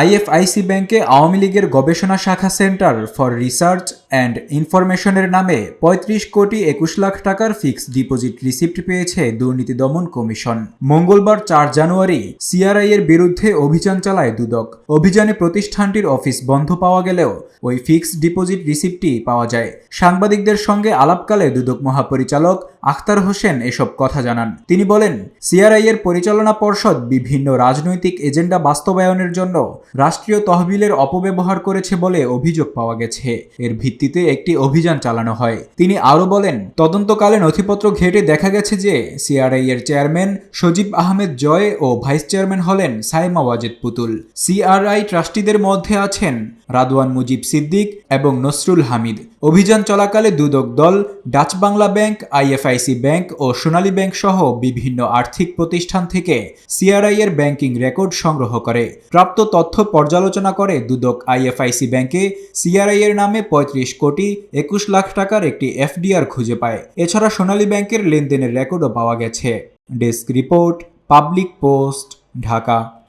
IFIC ব্যাংকে আওয়ামী লীগের গবেষণা শাখা সেন্টার ফর রিসার্চ অ্যান্ড ইনফরমেশনের নামে পঁয়ত্রিশ কোটি একুশ লাখ টাকার ফিক্সড ডিপোজিট রিসিপ্ট পেয়েছে দুর্নীতি দমন কমিশন। মঙ্গলবার চার জানুয়ারি সিআরআই এর বিরুদ্ধে অভিযান চালায় দুদক। অভিযানে প্রতিষ্ঠানটির অফিস বন্ধ পাওয়া গেলেও ওই ফিক্সড ডিপোজিট রিসিপ্টটি পাওয়া যায়। সাংবাদিকদের সঙ্গে আলাপকালে দুদক মহাপরিচালক আখতার হোসেন এসব কথা জানান। তিনি বলেন, সিআরআই এর পরিচালনা পর্ষদ বিভিন্ন রাজনৈতিক এজেন্ডা বাস্তবায়নের জন্য রাষ্ট্রীয় তহবিলের অপব্যবহার করেছে বলে অভিযোগ পাওয়া গেছে। এর ভিত্তিতে একটি অভিযান চালানো হয়। তিনি আরও বলেন তদন্তকালে নথিপত্র ঘেটে দেখা গেছে যে সিআরআই এর চেয়ারম্যান সজীব আহমেদ জয় ও ভাইস চেয়ারম্যান হলেন সাইমা ওয়াজেদ পুতুল। সিআরআই ট্রাস্টিদের মধ্যে আছেন রাদওয়ান মুজিব সিদ্দিক এবং নসরুল হামিদ। অভিযান চলাকালে দুদক দল Dutch Bangla bank, IFIC bank ও সোনালী ব্যাংক সহ বিভিন্ন আর্থিক প্রতিষ্ঠান থেকে সিআরআই এর ব্যাংকিং রেকর্ড সংগ্রহ করে। প্রাপ্ত তথ্য পর্যালোচনা করে দুদক আইএফআইসি ব্যাংকে সিআরআই এর নামে পঁয়ত্রিশ কোটি একুশ লাখ টাকার একটি এফডিআর খুঁজে পায়। এছাড়া সোনালী ব্যাংকের লেনদেনের রেকর্ডও পাওয়া গেছে। Desk report, public post, Dhaka.